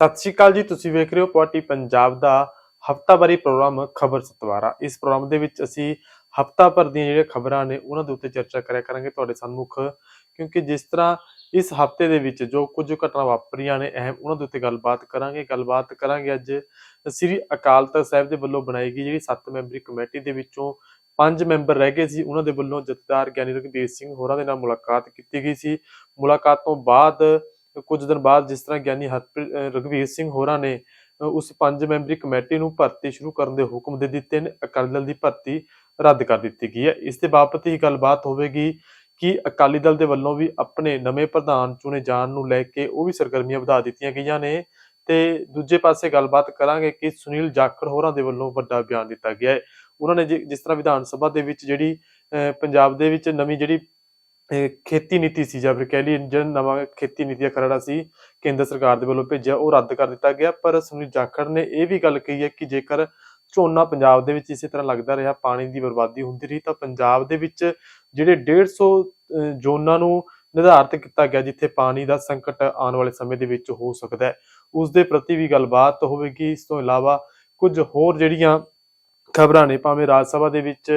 ਸਤਿ ਸ਼੍ਰੀ ਅਕਾਲ ਜੀ, ਤੁਸੀਂ ਵੇਖ ਰਹੇ ਹੋ ਪਾਰਟੀ ਪੰਜਾਬ ਦਾ ਹਫਤਾਵਾਰੀ ਪ੍ਰੋਗਰਾਮ ਖਬਰ ਸਤਵਾਰਾ। ਇਸ ਪ੍ਰੋਗਰਾਮ ਦੇ ਵਿੱਚ ਅਸੀਂ ਹਫਤਾ ਭਰ ਦੀਆਂ ਜਿਹੜੀਆਂ ਖਬਰਾਂ ਨੇ, ਉਹਨਾਂ ਦੇ ਉੱਤੇ ਚਰਚਾ ਕਰਿਆ ਕਰਾਂਗੇ ਤੁਹਾਡੇ ਸਨਮੁਖ, ਕਿਉਂਕਿ ਜਿਸ ਤਰ੍ਹਾਂ ਇਸ ਹਫ਼ਤੇ ਦੇ ਵਿੱਚ ਜੋ ਕੁਝ ਘਟਨਾ ਵਾਪਰੀਆਂ ਨੇ, ਅਹਿਮ ਉਹਨਾਂ ਦੇ ਉੱਤੇ ਗੱਲਬਾਤ ਕਰਾਂਗੇ। ਗੱਲਬਾਤ ਕਰਾਂਗੇ ਅੱਜ ਸ੍ਰੀ ਅਕਾਲ ਤਖਤ ਸਾਹਿਬ ਦੇ ਵੱਲੋਂ ਬਣਾਈ ਗਈ ਜਿਹੜੀ 7 ਮੈਂਬਰੀ ਕਮੇਟੀ ਦੇ ਵਿੱਚੋਂ ਪੰਜ ਮੈਂਬਰ ਰਹਿ ਗਏ ਸੀ। ਉਹਨਾਂ ਦੇ ਵੱਲੋਂ ਜਥੇਦਾਰ ਗਿਆਨੀ ਰਘਬੀਰ ਸਿੰਘ ਹੋਰਾਂ ਦੇ ਨਾਲ ਮੁਲਾਕਾਤ ਕੀਤੀ ਗਈ ਸੀ। ਮੁਲਾਕਾਤ ਤੋਂ ਬਾਅਦ ਕੁਝ ਦਿਨ ਬਾਅਦ ਜਿਸ ਤਰ੍ਹਾਂ ਗਿਆਨੀ ਹਰਪ੍ਰੀਤ ਅਹ ਰਘਵੀਰ ਸਿੰਘ ਹੋਰਾਂ ਨੇ ਉਸ ਪੰਜ ਮੈਂਬਰੀ ਕਮੇਟੀ ਨੂੰ ਭਰਤੀ ਸ਼ੁਰੂ ਕਰਨ ਦੇ ਹੁਕਮ ਦੇ ਦਿੱਤੇ ਨੇ, ਅਕਾਲੀ ਦਲ ਦੀ ਭਰਤੀ ਰੱਦ ਕਰ ਦਿੱਤੀ ਗਈ ਹੈ। ਇਸ ਦੇ ਬਾਬਤ ਹੀ ਗੱਲਬਾਤ ਹੋਵੇਗੀ ਕਿ ਅਕਾਲੀ ਦਲ ਦੇ ਵੱਲੋਂ ਵੀ ਆਪਣੇ ਨਵੇਂ ਪ੍ਰਧਾਨ ਚੁਣੇ ਜਾਣ ਨੂੰ ਲੈ ਕੇ ਉਹ ਵੀ ਸਰਗਰਮੀਆਂ ਵਧਾ ਦਿੱਤੀਆਂ ਗਈਆਂ ਨੇ ਤੇ ਦੂਜੇ ਪਾਸੇ ਗੱਲਬਾਤ ਕਰਾਂਗੇ ਕਿ ਸੁਨੀਲ ਜਾਖੜ ਹੋਰਾਂ ਦੇ ਵੱਲੋਂ ਵੱਡਾ ਬਿਆਨ ਦਿੱਤਾ ਗਿਆ ਹੈ। ਉਹਨਾਂ ਨੇ ਜਿ- ਜਿਸ ਤਰ੍ਹਾਂ ਵਿਧਾਨ ਸਭਾ ਦੇ ਵਿੱਚ ਜਿਹੜੀ, ਅਹ ਪੰਜਾਬ ਦੇ ਵਿੱਚ ਨਵੀਂ ਜਿਹੜੀ ਖੇਤੀ ਨੀਤੀ ਸੀ ਜਾਂ ਫਿਰ ਕਹਿ ਲਈ ਜਿਹੜਾ ਨਵਾਂ ਖੇਤੀ ਨੀਤੀ ਦਾ ਖਰੜਾ ਸੀ, ਕੇਂਦਰ ਸਰਕਾਰ ਦੇ ਵੱਲੋਂ ਭੇਜਿਆ, ਉਹ ਰੱਦ ਕਰ ਦਿੱਤਾ ਗਿਆ। ਪਰ ਸੁਨੀਲ ਜਾਖੜ ਨੇ ਇਹ ਵੀ ਗੱਲ ਕਹੀ ਹੈ ਕਿ ਜੇਕਰ ਝੋਨਾ ਪੰਜਾਬ ਦੇ ਵਿੱਚ ਇਸੇ ਤਰ੍ਹਾਂ ਲੱਗਦਾ ਰਿਹਾ, ਪਾਣੀ ਦੀ ਬਰਬਾਦੀ ਹੁੰਦੀ ਰਹੀ, ਤਾਂ ਪੰਜਾਬ ਦੇ ਵਿੱਚ ਜਿਹੜੇ 150 ਜ਼ੋਨਾਂ ਨੂੰ ਨਿਰਧਾਰਿਤ ਕੀਤਾ ਗਿਆ, ਜਿੱਥੇ ਪਾਣੀ ਦਾ ਸੰਕਟ ਆਉਣ ਵਾਲੇ ਸਮੇਂ ਦੇ ਵਿੱਚ ਹੋ ਸਕਦਾ ਹੈ, ਉਸ ਦੇ ਪ੍ਰਤੀ ਵੀ ਗੱਲਬਾਤ ਹੋਵੇਗੀ। ਇਸ ਤੋਂ ਇਲਾਵਾ ਕੁਝ ਹੋਰ ਜਿਹੜੀਆਂ ਖਬਰਾਂ ਨੇ, ਭਾਵੇਂ ਰਾਜ ਸਭਾ ਦੇ ਵਿੱਚ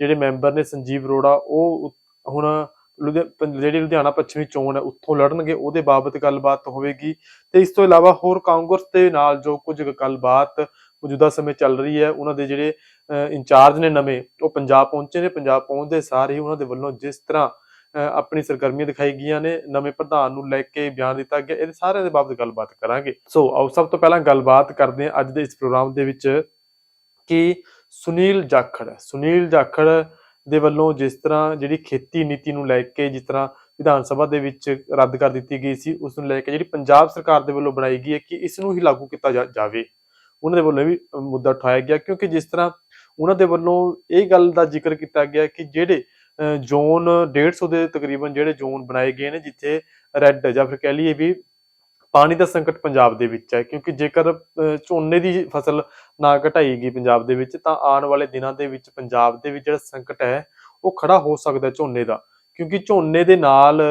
ਜਿਹੜੇ ਮੈਂਬਰ ਨੇ, ਸੰਜੀਵ ਅਰੋੜਾ, ਉਹ ਹੁਣ ਜਿਹੜੀ ਲੁਧਿਆਣਾ ਪੱਛਮੀ ਚੋਣ ਹੈ ਉੱਥੋਂ ਲੜਨਗੇ ਉਹਦੇ ਬਾਬਤ ਗੱਲਬਾਤ ਹੋਵੇਗੀ। ਤੇ ਇਸ ਤੋਂ ਇਲਾਵਾ ਹੋਰ ਕਾਂਗਰਸ ਦੇ ਨਾਲ ਜੋ ਕੁਝ ਗੱਲਬਾਤ ਮੌਜੂਦਾ ਸਮੇਂ ਚੱਲ ਰਹੀ ਹੈ ਉਹਨਾਂ ਦੇ ਜਿਹੜੇ ਇੰਚਾਰਜ ਨੇ ਨਵੇਂ ਉਹ ਪੰਜਾਬ ਪਹੁੰਚੇ ਨੇ। ਪੰਜਾਬ ਪਹੁੰਚਦੇ ਸਾਰ ਹੀ ਉਹਨਾਂ ਦੇ ਵੱਲੋਂ ਜਿਸ ਤਰ੍ਹਾਂ ਅਹ, ਆਪਣੀ ਸਰਗਰਮੀਆਂ ਦਿਖਾਈ ਗਈਆਂ ਨੇ ਨਵੇਂ ਪ੍ਰਧਾਨ ਨੂੰ ਲੈ ਕੇ ਬਿਆਨ ਦਿੱਤਾ ਗਿਆ ਇਹਦੇ ਸਾਰਿਆਂ ਦੇ ਬਾਬਤ ਗੱਲਬਾਤ ਕਰਾਂਗੇ। ਸੋ ਆਓ ਸਭ ਤੋਂ ਪਹਿਲਾਂ ਗੱਲਬਾਤ ਕਰਦੇ ਹਾਂ ਅੱਜ ਦੇ ਇਸ ਪ੍ਰੋਗਰਾਮ ਦੇ ਵਿੱਚ ਕਿ ਸੁਨੀਲ ਜਾਖੜ ਸੁਨੀਲ ਜਾਖੜ ਦੇ ਵੱਲੋਂ ਜਿਸ ਤਰ੍ਹਾਂ ਜਿਹੜੀ ਖੇਤੀ ਨੀਤੀ ਨੂੰ ਲੈ ਕੇ ਜਿਸ ਤਰ੍ਹਾਂ ਵਿਧਾਨ ਸਭਾ ਦੇ ਵਿੱਚ ਰੱਦ ਕਰ ਦਿੱਤੀ ਗਈ ਸੀ ਉਸ ਨੂੰ ਲੈ ਕੇ ਜਿਹੜੀ ਪੰਜਾਬ ਸਰਕਾਰ ਦੇ ਵੱਲੋਂ ਬਣਾਈ ਗਈ ਹੈ ਕਿ ਇਸ ਨੂੰ ਹੀ ਲਾਗੂ ਕੀਤਾ ਜਾਵੇ। ਉਹਨਾਂ ਦੇ ਵੱਲੋਂ ਵੀ ਮੁੱਦਾ ਉਠਾਇਆ ਗਿਆ ਕਿਉਂਕਿ ਜਿਸ ਤਰ੍ਹਾਂ ਉਹਨਾਂ ਦੇ ਵੱਲੋਂ ਇਹ ਗੱਲ ਦਾ ਜ਼ਿਕਰ ਕੀਤਾ ਗਿਆ ਕਿ ਜਿਹੜੇ ਅ, ਜ਼ੋਨ 150 ਦੇ ਤਕਰੀਬਨ ਜਿਹੜੇ ਜ਼ੋਨ ਬਣਾਏ ਗਏ ਨੇ ਜਿੱਥੇ ਰੈੱਡ ਜਾਂ ਫਿਰ ਕਹਿ ਲਈਏ ਵੀ ਪਾਣੀ ਦਾ ਸੰਕਟ ਪੰਜਾਬ ਦੇ ਵਿੱਚ ਹੈ, ਕਿਉਂਕਿ ਜੇਕਰ ਝੋਨੇ ਦੀ ਫਸਲ ਨਾ ਘਟਾਈ ਗਈ ਪੰਜਾਬ ਦੇ ਵਿੱਚ, ਤਾਂ ਆਉਣ ਵਾਲੇ ਦਿਨਾਂ ਦੇ ਵਿੱਚ ਪੰਜਾਬ ਦੇ ਵਿੱਚ ਜਿਹੜਾ ਸੰਕਟ ਹੈ, ਉਹ ਖੜਾ ਹੋ ਸਕਦਾ ਝੋਨੇ ਦਾ। ਕਿਉਂਕਿ ਝੋਨੇ ਦੇ ਨਾਲ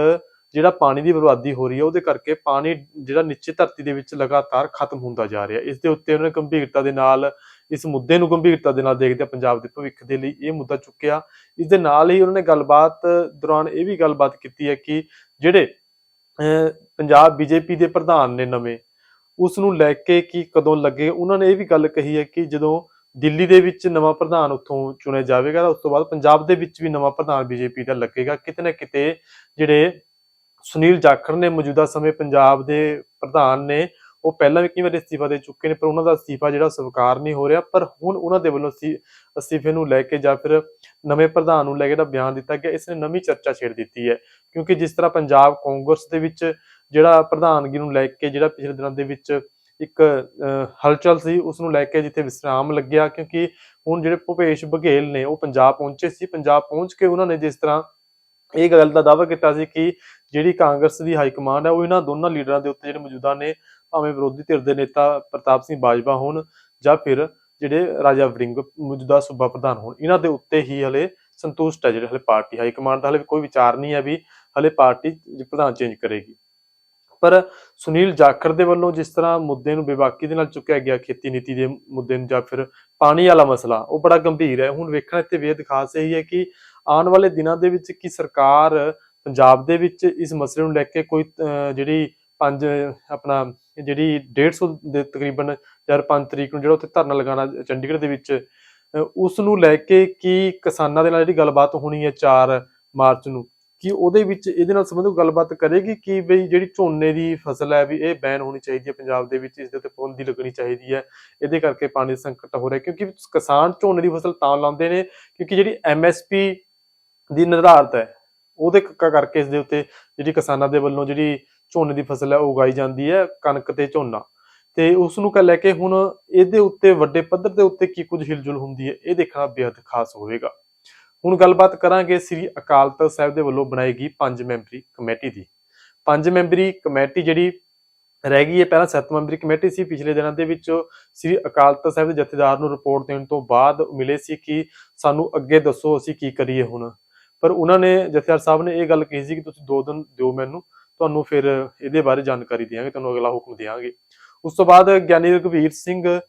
ਜਿਹੜਾ ਪਾਣੀ ਦੀ ਬਰਬਾਦੀ ਹੋ ਰਹੀ ਹੈ, ਉਹਦੇ ਕਰਕੇ ਪਾਣੀ ਜਿਹੜਾ ਨੀਚੇ ਧਰਤੀ ਦੇ ਵਿੱਚ ਲਗਾਤਾਰ ਖਤਮ ਹੁੰਦਾ ਜਾ ਰਿਹਾ ਇਸ ਦੇ ਉੱਤੇ ਉਹਨਾਂ ਨੇ ਗੰਭੀਰਤਾ ਦੇ ਨਾਲ, ਇਸ ਮੁੱਦੇ ਨੂੰ ਗੰਭੀਰਤਾ ਦੇ ਨਾਲ ਦੇਖਦੇ ਪੰਜਾਬ ਦੇ ਭਵਿੱਖ ਦੇ ਲਈ ਇਹ ਮੁੱਦਾ ਚੁੱਕਿਆ। ਇਸ ਦੇ ਨਾਲ ਹੀ ਉਹਨਾਂ ਨੇ ਗੱਲਬਾਤ ਦੌਰਾਨ ਇਹ ਵੀ ਗੱਲਬਾਤ ਕੀਤੀ ਹੈ ਕਿ ਜਿਹੜੇ ਪੰਜਾਬ ਬੀਜੇਪੀ ਦੇ ਪ੍ਰਧਾਨ ਨੇ ਨਵੇਂ। ਉਸ ਨੂੰ ਲੈ ਕੇ ਕੀ ਕਦੋਂ ਲੱਗੇ? ਉਹਨਾਂ ਨੇ ਇਹ ਵੀ ਗੱਲ ਕਹੀ ਹੈ ਕਿ ਜਦੋਂ ਦਿੱਲੀ ਦੇ ਵਿੱਚ ਨਵਾਂ ਪ੍ਰਧਾਨ ਉੱਥੋਂ ਚੁਣਿਆ ਜਾਵੇਗਾ, ਤਾਂ ਉਸ ਤੋਂ ਬਾਅਦ ਪੰਜਾਬ ਦੇ ਵਿੱਚ ਵੀ ਨਵਾਂ ਪ੍ਰਧਾਨ ਬੀਜੇਪੀ ਦਾ ਲੱਗੇਗਾ। ਕਿਤੇ ਨਾ ਕਿਤੇ ਜਿਹੜੇ ਸੁਨੀਲ ਜਾਖੜ ਨੇ ਮੌਜੂਦਾ ਸਮੇਂ ਪੰਜਾਬ ਦੇ ਪ੍ਰਧਾਨ ਨੇ ਉਹ ਪਹਿਲਾਂ ਵੀ ਕਈ ਵਾਰ ਅਸਤੀਫਾ ਦੇ ਚੁੱਕੇ ਨੇ, ਪਰ ਉਹਨਾਂ ਦਾ ਅਸਤੀਫਾ ਜਿਹੜਾ ਸਵੀਕਾਰ ਨਹੀਂ ਹੋ ਰਿਹਾ, ਪਰ ਹੁਣ ਉਹਨਾਂ ਦੇ ਵੱਲੋਂ ਅਸਤੀਫੇ ਨੂੰ ਲੈ ਕੇ ਜਾਂ ਫਿਰ ਨਵੇਂ ਪ੍ਰਧਾਨ ਨੂੰ ਲੈ ਕੇ ਜਿਹੜਾ ਬਿਆਨ ਦਿੱਤਾ ਗਿਆ, ਇਸ ਨੇ ਨਵੀਂ ਚਰਚਾ ਛੇੜ ਦਿੱਤੀ ਹੈ। ਕਿਉਂਕਿ ਜਿਸ ਤਰ੍ਹਾਂ ਪੰਜਾਬ ਕਾਂਗਰਸ ਦੇ ਵਿੱਚ ਜਿਹੜਾ ਪ੍ਰਧਾਨਗੀ ਨੂੰ ਲੈ ਕੇ ਜਿਹੜਾ ਪਿਛਲੇ ਦਿਨਾਂ ਦੇ ਵਿੱਚ ਇੱਕ ਹਲਚਲ ਸੀ, ਉਸ ਨੂੰ ਲੈ ਕੇ ਜਿੱਥੇ ਵਿਸਰਾਮ ਲੱਗਿਆ, ਕਿਉਂਕਿ ਹੁਣ ਜਿਹੜੇ ਭੁਪੇਸ਼ ਬਘੇਲ ਨੇ, ਉਹ ਪੰਜਾਬ ਪਹੁੰਚੇ ਸੀ। ਪੰਜਾਬ ਪਹੁੰਚ ਕੇ ਉਹਨਾਂ ਨੇ ਜਿਸ ਤਰ੍ਹਾਂ ਇਹ ਗੱਲ ਦਾ ਦਾਅਵਾ ਕੀਤਾ ਸੀ ਕਿ ਜਿਹੜੀ ਕਾਂਗਰਸ ਦੀ ਹਾਈ ਕਮਾਂਡ ਹੈ, ਉਹ ਇਹਨਾਂ ਦੋਨਾਂ ਲੀਡਰਾਂ ਦੇ ਉੱਤੇ ਜਿਹੜੇ ਮੌਜੂਦਾ ਨੇ ਭਾਵੇਂ ਵਿਰੋਧੀ ਧਿਰ ਦੇ ਨੇਤਾ ਪ੍ਰਤਾਪ ਸਿੰਘ ਬਾਜਵਾ ਹੋਣ ਜਾਂ ਫਿਰ ਜਿਹੜੇ ਰਾਜਾ ਵਰਿੰਗ ਮੌਜੂਦਾ ਸੂਬਾ ਪ੍ਰਧਾਨ ਹੋਣ, ਇਹਨਾਂ ਦੇ ਉੱਤੇ ਹੀ ਹਲੇ ਸੰਤੁਸ਼ਟ ਹੈ, ਜਿਹੜੇ ਹਲੇ ਪਾਰਟੀ ਹਾਈ ਕਮਾਂਡ ਦਾ ਹਲੇ ਕੋਈ ਵਿਚਾਰ ਨਹੀਂ ਹੈ ਵੀ ਹਲੇ ਪਾਰਟੀ ਪ੍ਰਧਾਨ ਚੇਂਜ ਕਰੇਗੀ। ਪਰ ਸੁਨੀਲ ਜਾਖੜ ਦੇ ਵੱਲੋਂ ਜਿਸ ਤਰ੍ਹਾਂ ਮੁੱਦੇ ਨੂੰ ਬੇਬਾਕੀ ਦੇ ਨਾਲ ਚੁੱਕਿਆ ਗਿਆ, ਖੇਤੀ ਨੀਤੀ ਦੇ ਮੁੱਦੇ ਨੂੰ ਜਾਂ ਫਿਰ ਪਾਣੀ ਵਾਲਾ ਮਸਲਾ, ਉਹ ਬੜਾ ਗੰਭੀਰ ਹੈ। ਹੁਣ ਵੇਖਣਾ ਇੱਥੇ ਵੇਦ ਖਾਸ ਇਹੀ ਹੈ ਕਿ ਆਉਣ ਵਾਲੇ ਦਿਨਾਂ ਦੇ ਵਿੱਚ ਕੀ ਸਰਕਾਰ ਪੰਜਾਬ ਦੇ ਵਿੱਚ ਇਸ ਮਸਲੇ ਨੂੰ ਲੈ ਕੇ ਕੋਈ ਜਿਹੜੀ ਪੰਜ, ਆਪਣਾ ਜਿਹੜੀ 150 ਦੇ ਤਕਰੀਬਨ ਯਾਰ 5 ਤਰੀਕ ਨੂੰ ਜਿਹੜਾ ਉੱਥੇ ਧਰਨਾ ਲਗਾਉਣਾ ਚੰਡੀਗੜ੍ਹ ਦੇ ਵਿੱਚ ਅਹ, ਉਸ ਨੂੰ ਲੈ ਕੇ ਕੀ ਕਿਸਾਨਾਂ ਦੇ ਨਾਲ ਜਿਹੜੀ ਗੱਲਬਾਤ ਹੋਣੀ ਹੈ 4 ਮਾਰਚ ਨੂੰ? ਕਿ ਉਹਦੇ ਵਿੱਚ ਇਹਦੇ ਨਾਲ ਸੰਬੰਧਿਤ ਗੱਲਬਾਤ ਕਰੇਗੀ ਕਿ ਬਈ ਜਿਹੜੀ ਝੋਨੇ ਦੀ ਫਸਲ ਹੈ ਵੀ ਇਹ ਬੈਨ ਹੋਣੀ ਚਾਹੀਦੀ ਹੈ ਪੰਜਾਬ ਦੇ ਵਿੱਚ ਇਸ ਦੇ ਉੱਤੇ ਪਾਬੰਦੀ ਲੱਗਣੀ ਚਾਹੀਦੀ ਹੈ ਇਹਦੇ ਕਰਕੇ ਪਾਣੀ ਦਾ ਸੰਕਟ ਹੋ ਰਿਹਾ ਕਿਉਂਕਿ ਕਿਸਾਨ ਝੋਨੇ ਦੀ ਫਸਲ ਤਾਂ ਲਾਉਂਦੇ ਨੇ ਕਿਉਂਕਿ ਜਿਹੜੀ ਐਮਐਸਪੀ ਦੀ ਨਿਰਧਾਰਤ ਹੈ ਉਹਦੇ ਕਰਕੇ ਇਸ ਦੇ ਉੱਤੇ ਜਿਹੜੀ ਕਿਸਾਨਾਂ ਦੇ ਵੱਲੋਂ ਜਿਹੜੀ ਝੋਨੇ ਦੀ ਫਸਲ ਹੈ ਉਹ ਉਗਾਈ ਜਾਂਦੀ ਹੈ ਕਣਕ ਤੇ ਝੋਨਾ। ਤੇ ਉਸ ਨੂੰ ਕ ਲੈ ਕੇ ਹੁਣ ਇਹਦੇ ਉੱਤੇ, ਵੱਡੇ ਪੱਧਰ ਦੇ ਉੱਤੇ ਕੀ ਕੁਝ ਹਿਲਜੁਲ ਹੁੰਦੀ ਹੈ, ਇਹ ਦੇਖਣਾ ਬੇहद ਖਾਸ ਹੋਵੇਗਾ। ਹੁਣ ਗੱਲਬਾਤ ਕਰਾਂਗੇ ਸ੍ਰੀ ਅਕਾਲ ਤਖਤ ਸਾਹਿਬ ਦੇ ਵੱਲੋਂ ਬਣਾਈ ਗਈ ਪੰਜ ਮੈਂਬਰੀ ਕਮੇਟੀ ਦੀ। ਪੰਜ ਮੈਂਬਰੀ ਕਮੇਟੀ ਜਿਹੜੀ ਰਹਿ ਗਈ ਹੈ, ਪਹਿਲਾਂ ਸੱਤ ਮੈਂਬਰੀ ਕਮੇਟੀ ਸੀ, ਪਿਛਲੇ ਦਿਨਾਂ ਦੇ ਵਿੱਚ ਸ੍ਰੀ ਅਕਾਲ ਤਖਤ ਸਾਹਿਬ ਦੇ ਜਥੇਦਾਰ ਨੂੰ ਰਿਪੋਰਟ ਦੇਣ ਤੋਂ ਬਾਅਦ ਮਿਲੇ ਸੀ ਕਿ ਸਾਨੂੰ ਅੱਗੇ ਦੱਸੋ ਅਸੀਂ ਕੀ ਕਰੀਏ ਹੁਣ। ਪਰ ਉਹਨਾਂ ਨੇ, ਜਥੇਦਾਰ ਸਾਹਿਬ ਨੇ ਇਹ ਗੱਲ ਕਹੀ ਸੀ ਕਿ ਤੁਸੀਂ ਦੋ ਦਿਨ ਦਿਓ ਮੈਨੂੰ। ਤੁਹਾਨੂੰ ਫਿਰ ਇਹਦੇ ਬਾਰੇ ਜਾਣਕਾਰੀ ਦੇਵਾਂਗੇ ਤੁਹਾਨੂੰ ਅਗਲਾ ਹੁਕਮ ਦੇਵਾਂਗੇ ਉਸ ਤੋਂ ਬਾਅਦ ਗਿਆਨੀ ਰਘਵੀਰ ਸਿੰਘ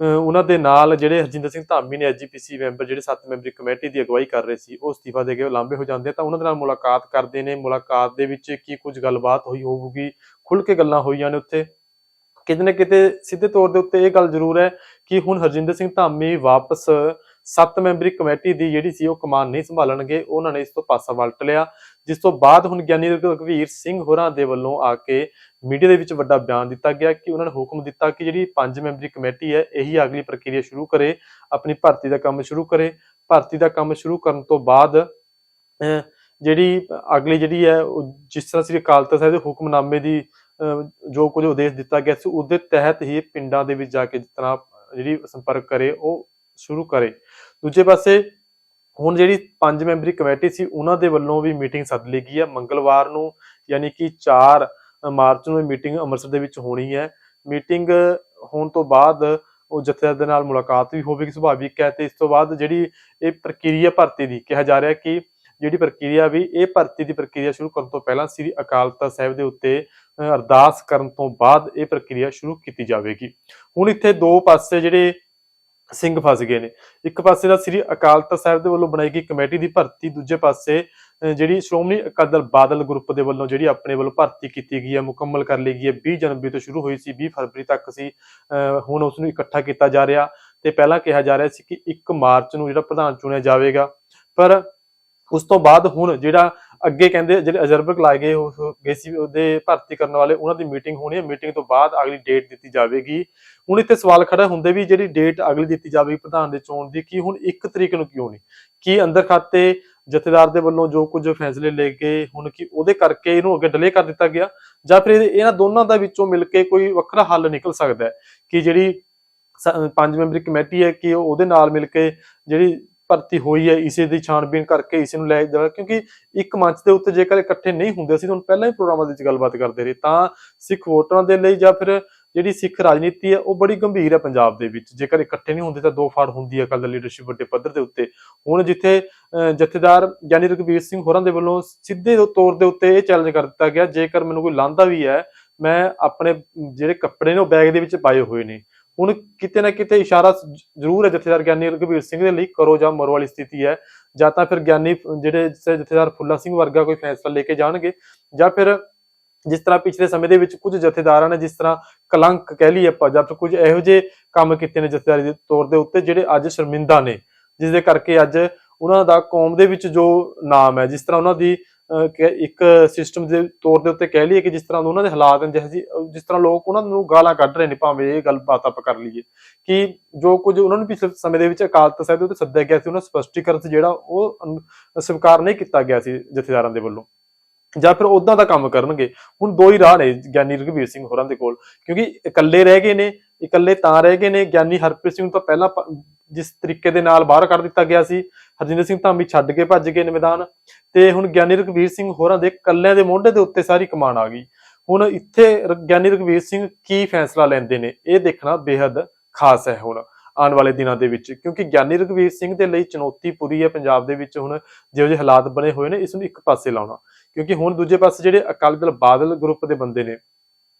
ਉਹਨਾਂ ਦੇ ਨਾਲ ਜਿਹੜੇ ਹਰਜਿੰਦਰ ਸਿੰਘ ਧਾਮੀ ਨੇ ਐਜੀਪੀਸੀ ਮੈਂਬਰ, ਜਿਹੜੇ 7 ਮੈਂਬਰੀ ਕਮੇਟੀ ਦੀ ਅਗਵਾਈ ਕਰ ਰਹੇ ਸੀ, ਉਹ ਅਸਤੀਫਾ ਦੇ ਕੇ ਲਾਂਬੇ ਹੋ ਜਾਂਦੇ ਤਾਂ ਉਹਨਾਂ ਦੇ ਨਾਲ ਮੁਲਾਕਾਤ ਕਰਦੇ ਨੇ। ਮੁਲਾਕਾਤ ਦੇ ਵਿੱਚ ਕੀ ਕੁਝ ਗੱਲਬਾਤ ਹੋਈ ਹੋਊਗੀ ਖੁੱਲ ਕੇ ਗੱਲਾਂ ਹੋਈਆਂ ਨੇ ਉੱਥੇ। ਕਿਤੇ ਨਾ ਕਿਤੇ ਸਿੱਧੇ ਤੌਰ ਦੇ ਉੱਤੇ ਇਹ ਗੱਲ ਜ਼ਰੂਰ ਹੈ ਕਿ ਹੁਣ ਹਰਜਿੰਦਰ ਸਿੰਘ ਧਾਮੀ ਵਾਪਸ ਸੱਤ ਮੈਂਬਰੀ ਕਮੇਟੀ ਦੀ ਜਿਹੜੀ ਸੀ ਉਹ ਕਮਾਨ ਨਹੀਂ ਸੰਭਾਲਣਗੇ। ਉਹਨਾਂ ਨੇ ਇਸ ਤੋਂ ਪਾਸਾ ਵਲਟ ਲਿਆ। ਜਿਸ ਤੋਂ ਬਾਅਦ ਹੁਣ ਗਿਆਨੀ ਰਘਵੀਰ ਸਿੰਘ ਹੋਰਾਂ ਦੇ ਵੱਲੋਂ ਆ ਕੇ ਮੀਡੀਆ ਦੇ ਵਿੱਚ ਵੱਡਾ ਬਿਆਨ ਦਿੱਤਾ ਗਿਆ ਕਿ ਉਹਨਾਂ ਨੇ ਹੁਕਮ ਦਿੱਤਾ ਕਿ ਜਿਹੜੀ ਪੰਜ ਮੈਂਬਰੀ ਕਮੇਟੀ ਹੈ ਇਹੀ ਅਗਲੀ ਪ੍ਰਕਿਰਿਆ ਸ਼ੁਰੂ ਕਰੇ ਆਪਣੀ ਭਰਤੀ ਦਾ ਕੰਮ ਸ਼ੁਰੂ ਕਰੇ। ਭਰਤੀ ਦਾ ਕੰਮ ਸ਼ੁਰੂ ਕਰਨ ਤੋਂ ਬਾਅਦ ਅਹ, ਜਿਹੜੀ ਅਗਲੀ ਜਿਹੜੀ ਹੈ ਜਿਸ ਤਰ੍ਹਾਂ ਸ੍ਰੀ ਅਕਾਲ ਤਖਤ ਸਾਹਿਬ ਦੇ ਹੁਕਮਨਾਮੇ ਦੀ ਅਹ, ਜੋ ਕੁਝ ਉਦੇਸ਼ ਦਿੱਤਾ ਗਿਆ ਸੀ ਉਹਦੇ ਤਹਿਤ ਹੀ ਪਿੰਡਾਂ ਦੇ ਵਿੱਚ ਜਾ ਕੇ ਜਿਸ ਤਰ੍ਹਾਂ ਜਿਹੜੀ ਸੰਪਰਕ ਕਰੇ ਉਹ ਸ਼ੁਰੂ ਕਰੇ। ਦੂਜੇ ਪਾਸੇ ਹੁਣ ਜਿਹੜੀ ਪੰਜ ਮੈਂਬਰੀ ਕਮੇਟੀ ਸੀ, ਉਹਨਾਂ ਦੇ ਵੱਲੋਂ ਵੀ ਮੀਟਿੰਗ ਸੱਦ ਲਈ ਗਈ ਹੈ। ਮੰਗਲਵਾਰ ਨੂੰ ਯਾਨੀ ਕਿ 4 ਮਾਰਚ ਨੂੰ ਇਹ ਮੀਟਿੰਗ ਅੰਮ੍ਰਿਤਸਰ ਦੇ ਵਿੱਚ ਹੋਣੀ ਹੈ। ਮੀਟਿੰਗ ਹੋਣ ਤੋਂ ਬਾਅਦ ਉਹ ਜਥੇਦਾਰ ਦੇ ਨਾਲ ਮੁਲਾਕਾਤ ਵੀ ਹੋਵੇਗੀ, ਸੁਭਾਵਿਕ ਹੈ ਤੇ ਇਸ ਤੋਂ ਬਾਅਦ ਜਿਹੜੀ ਇਹ ਪ੍ਰਕਿਰਿਆ ਭਰਤੀ ਦੀ ਕਿਹਾ ਜਾ ਰਿਹਾ ਕਿ ਜਿਹੜੀ ਪ੍ਰਕਿਰਿਆ ਵੀ ਇਹ ਭਰਤੀ ਦੀ ਪ੍ਰਕਿਰਿਆ ਸ਼ੁਰੂ ਕਰਨ ਤੋਂ ਪਹਿਲਾਂ ਸ੍ਰੀ ਅਕਾਲ ਤਖਤ ਸਾਹਿਬ ਦੇ ਉੱਤੇ ਅਰਦਾਸ ਕਰਨ ਤੋਂ ਬਾਅਦ ਇਹ ਪ੍ਰਕਿਰਿਆ ਸ਼ੁਰੂ ਕੀਤੀ ਜਾਵੇਗੀ। ਹੁਣ ਇੱਥੇ ਦੋ ਪਾਸੇ ਜਿਹੜੇ ਸਿੰਘ ਫਸ ਗਏ ਨੇ। ਇੱਕ ਪਾਸੇ ਦਾ ਸ੍ਰੀ ਅਕਾਲ ਤਖਤ ਸਾਹਿਬ ਦੇ ਵੱਲੋਂ ਬਣਾਈ ਗਈ ਕਮੇਟੀ ਦੀ ਭਰਤੀ ਦੂਜੇ ਪਾਸੇ ਜਿਹੜੀ ਸ਼੍ਰੋਮਣੀ ਅਕਾਲੀ ਦਲ ਬਾਦਲ ਗਰੁੱਪ ਦੇ ਵੱਲੋਂ ਜਿਹੜੀ ਆਪਣੇ ਵੱਲੋਂ ਭਰਤੀ ਕੀਤੀ ਗਈ ਹੈ ਮੁਕੰਮਲ ਕਰ ਲਈ ਗਈ ਹੈ। 20 ਜਨਵਰੀ ਤੋਂ ਸ਼ੁਰੂ ਹੋਈ ਸੀ 20 ਫਰਵਰੀ ਤੱਕ ਸੀ। ਅਹ, ਹੁਣ ਉਸ ਨੂੰ ਇਕੱਠਾ ਕੀਤਾ ਜਾ ਰਿਹਾ ਤੇ ਪਹਿਲਾਂ ਕਿਹਾ ਜਾ ਰਿਹਾ ਸੀ ਕਿ 1 ਮਾਰਚ ਨੂੰ ਜਿਹੜਾ ਪ੍ਰਧਾਨ ਚੁਣਿਆ ਜਾਵੇਗਾ। ਪਰ ਉਸ ਤੋਂ ਬਾਅਦ ਹੁਣ ਜਿਹੜਾ ਅੱਗੇ ਕਹਿੰਦੇ ਜਿਹੜੇ ਅਜਰਬਕ ਲਾਏ ਗਏ ਗਏ ਸੀ ਉਹਦੇ ਭਰਤੀ ਕਰਨ ਵਾਲੇ, ਉਹਨਾਂ ਦੀ ਮੀਟਿੰਗ ਹੋਣੀ ਹੈ। ਮੀਟਿੰਗ ਤੋਂ ਬਾਅਦ ਅਗਲੀ ਡੇਟ ਦਿੱਤੀ ਜਾਵੇਗੀ। ਹੁਣ ਇੱਥੇ ਸਵਾਲ ਖੜਾ ਹੁੰਦੇ ਵੀ ਜਿਹੜੀ ਡੇਟ ਅਗਲੀ ਦਿੱਤੀ ਜਾਵੇਗੀ ਪ੍ਰਧਾਨ ਦੇ ਚੋਣ ਦੀ, ਕੀ ਹੁਣ 1 ਤਰੀਕ ਨੂੰ ਕਿਉਂ ਨਹੀਂ? ਕੀ ਅੰਦਰ ਖਾਤੇ ਜਥੇਦਾਰ ਦੇ ਵੱਲੋਂ ਜੋ ਕੁਝ ਫੈਸਲੇ ਲਏ ਗਏ ਹੁਣ, ਕੀ ਉਹਦੇ ਕਰਕੇ ਇਹਨੂੰ ਅੱਗੇ ਡਿਲੇ ਕਰ ਦਿੱਤਾ ਗਿਆ? ਜਾਂ ਫਿਰ ਇਹਨਾਂ ਦੋਨਾਂ ਦਾ ਵਿੱਚੋਂ ਮਿਲ ਕੇ ਕੋਈ ਵੱਖਰਾ ਹੱਲ ਨਿਕਲ ਸਕਦਾ ਹੈ? ਕਿ ਜਿਹੜੀ ਪੰਜ ਮੈਂਬਰੀ ਕਮੇਟੀ ਹੈ, ਕਿ ਉਹਦੇ ਨਾਲ ਮਿਲ ਕੇ ਜਿਹੜੀ ਭਰਤੀ ਹੋਈ ਹੈ ਇਸੇ ਦੀ ਛਾਣਬੀਣ ਕਰਕੇ ਇਸੇ ਨੂੰ ਲੈ ਜਾਵੇ ਕਿਉਂਕਿ ਇੱਕ ਮੰਚ ਦੇ ਉੱਤੇ ਜੇਕਰ ਇਕੱਠੇ ਨਹੀਂ ਹੁੰਦੇ ਅਸੀਂ ਤੁਹਾਨੂੰ ਪਹਿਲਾਂ ਹੀ ਪ੍ਰੋਗਰਾਮਾਂ ਦੇ ਵਿੱਚ ਗੱਲਬਾਤ ਕਰਦੇ ਰਹੇ ਤਾਂ ਸਿੱਖ ਵੋਟਰਾਂ ਦੇ ਲਈ ਜਾਂ ਫਿਰ ਜਿਹੜੀ ਸਿੱਖ ਰਾਜਨੀਤੀ ਹੈ ਉਹ ਬੜੀ ਗੰਭੀਰ ਹੈ ਪੰਜਾਬ ਦੇ ਵਿੱਚ। ਜੇਕਰ ਇਕੱਠੇ ਨਹੀਂ ਹੁੰਦੇ ਤਾਂ ਦੋ ਫਾੜ ਹੁੰਦੀ ਹੈ ਅਕਾਲੀ ਲੀਡਰਸ਼ਿਪ ਵੱਡੇ ਪੱਧਰ ਦੇ ਉੱਤੇ। ਹੁਣ ਜਿੱਥੇ ਅਹ, ਜਥੇਦਾਰ ਗਿਆਨੀ ਰਘਵੀਰ ਸਿੰਘ ਹੋਰਾਂ ਦੇ ਵੱਲੋਂ ਸਿੱਧੇ ਤੌਰ ਦੇ ਉੱਤੇ ਇਹ ਚੈਲੰਜ ਕਰ ਦਿੱਤਾ ਗਿਆ ਜੇਕਰ ਮੈਨੂੰ ਕੋਈ ਲਾਂਦਾ ਵੀ ਹੈ ਮੈਂ ਆਪਣੇ ਜਿਹੜੇ ਕੱਪੜੇ ਨੇ ਉਹ ਬੈਗ ਦੇ ਵਿੱਚ ਪਾਏ ਹੋਏ ਨੇ। ਹੁਣ ਕਿਤੇ ਨਾ ਕਿਤੇ ਇਸ਼ਾਰਾ ਜ਼ਰੂਰ ਹੈ ਜਥੇਦਾਰ ਗਿਆਨੀ ਰਘਵੀਰ ਸਿੰਘ ਦੇ ਲਈ ਕਰੋ ਜਾਂ ਮਰੋ ਵਾਲੀ ਸਥਿਤੀ ਹੈ, ਜਾਂ ਤਾਂ ਫਿਰ ਗਿਆਨੀ ਜਿਹੜੇ ਜਥੇਦਾਰ ਫੁੱਲਾ ਸਿੰਘ ਵਰਗਾ ਕੋਈ ਫੈਸਲਾ ਲੈ ਕੇ ਜਾਣਗੇ, ਜਾਂ ਫਿਰ ਜਿਸ ਤਰ੍ਹਾਂ ਪਿਛਲੇ ਸਮੇਂ ਦੇ ਵਿੱਚ ਕੁਝ ਜਥੇਦਾਰਾਂ ਨੇ ਜਿਸ ਤਰ੍ਹਾਂ ਕਲੰਕ ਕਹਿ ਲਈ ਆਪਾਂ, ਜਾਂ ਫਿਰ ਕੁਝ ਇਹੋ ਜਿਹੇ ਕੰਮ ਕੀਤੇ ਨੇ ਜਥੇਦਾਰੀ ਦੇ ਤੌਰ ਦੇ ਉੱਤੇ, ਜਿਹੜੇ ਅੱਜ ਸ਼ਰਮਿੰਦਾ ਨੇ, ਜਿਸ ਦੇ ਕਰਕੇ ਅੱਜ ਉਹਨਾਂ ਦਾ ਕੌਮ ਦੇ ਵਿੱਚ ਜੋ ਨਾਮ ਹੈ, ਜਿਸ ਤਰ੍ਹਾਂ ਉਹਨਾਂ ਦੀ ਇੱਕ ਸਿਸਟਮ ਦੇ ਤੌਰ ਦੇ ਉੱਤੇ ਕਹਿ ਲਈਏ ਕਿ ਜਿਸ ਤਰ੍ਹਾਂ ਉਹਨਾਂ ਦੇ ਹਾਲਾਤ ਨੇ ਜਿਸ ਤਰ੍ਹਾਂ ਲੋਕ ਉਹਨਾਂ ਨੂੰ ਗਾਲਾਂ ਕੱਢ ਰਹੇ ਨੇ, ਭਾਵੇਂ ਇਹ ਗੱਲ ਬਾਤ ਆਪਾਂ ਕਰ ਲਈਏ, ਕਿ ਜੋ ਕੁਝ ਉਹਨਾਂ ਨੂੰ ਪਿਛਲੇ ਸਮੇਂ ਦੇ ਵਿੱਚ ਅਕਾਲ ਤਖਤ ਸਾਹਿਬ ਦੇ ਉੱਤੇ ਸੱਦਿਆ ਗਿਆ ਸੀ, ਉਹਨਾਂ ਦਾ ਸਪਸ਼ਟੀਕਰਨ ਸੀ ਜਿਹੜਾ ਉਹ ਸਵੀਕਾਰ ਨਹੀਂ ਕੀਤਾ ਗਿਆ ਸੀ ਜਥੇਦਾਰਾਂ ਦੇ ਵੱਲੋਂ। ਜਾਂ ਫਿਰ ਉਦਾਂ ਦਾ ਕੰਮ ਕਰਨਗੇ। ਹੁਣ ਦੋ ਹੀ ਰਾਹ ਨੇ ਗਿਆਨੀ ਰਘਵੀਰ ਸਿੰਘ ਹੋਰਾਂ ਦੇ ਕੋਲ, ਕਿਉਂਕਿ ਇਕੱਲੇ ਰਹਿ ਗਏ ਨੇ, ਇਕੱਲੇ ਤਾਂ ਰਹਿ ਗਏ ਨੇ। ਗਿਆਨੀ ਹਰਪ੍ਰੀਤ ਸਿੰਘ ਨੂੰ ਤਾਂ ਪਹਿਲਾਂ ਜਿਸ ਤਰੀਕੇ ਦੇ ਨਾਲ ਬਾਹਰ ਕੱਢ ਦਿੱਤਾ ਗਿਆ ਸੀ ਹਰਜਿੰਦਰ ਸਿੰਘ ਧਾਮੀ ਛੱਡ ਕੇ ਭੱਜ ਗਏ ਨੇ ਮੈਦਾਨ ਤੇ ਹੁਣ ਗਿਆਨੀ ਰਘਵੀਰ ਸਿੰਘ ਹੋਰਾਂ ਦੇ ਕੱਲਿਆਂ ਦੇ ਮੋਢੇ ਦੇ ਉੱਤੇ ਸਾਰੀ ਕਮਾਨ ਆ ਗਈ। ਹੁਣ ਇੱਥੇ ਗਿਆਨੀ ਰਘਵੀਰ ਸਿੰਘ ਕੀ ਫੈਸਲਾ ਲੈਂਦੇ ਨੇ ਇਹ ਦੇਖਣਾ ਬੇहद ਖਾਸ ਹੈ ਹੁਣ ਆਉਣ ਵਾਲੇ ਦਿਨਾਂ ਦੇ ਵਿੱਚ, ਕਿਉਂਕਿ ਗਿਆਨੀ ਰਘਵੀਰ ਸਿੰਘ ਦੇ ਲਈ ਚੁਣੌਤੀ ਪੂਰੀ ਹੈ ਪੰਜਾਬ ਦੇ ਵਿੱਚ ਹੁਣ ਜਿਹੋ ਜਿਹੇ ਹਾਲਾਤ ਬਣੇ ਹੋਏ ਨੇ, ਇਸ ਨੂੰ ਇੱਕ ਪਾਸੇ ਲਾਉਣਾ। ਕਿਉਂਕਿ ਹੁਣ ਦੂਜੇ ਪਾਸੇ ਜਿਹੜੇ ਅਕਾਲੀ ਦਲ ਬਾਦਲ ਗਰੁੱਪ ਦੇ ਬੰਦੇ ਨੇ,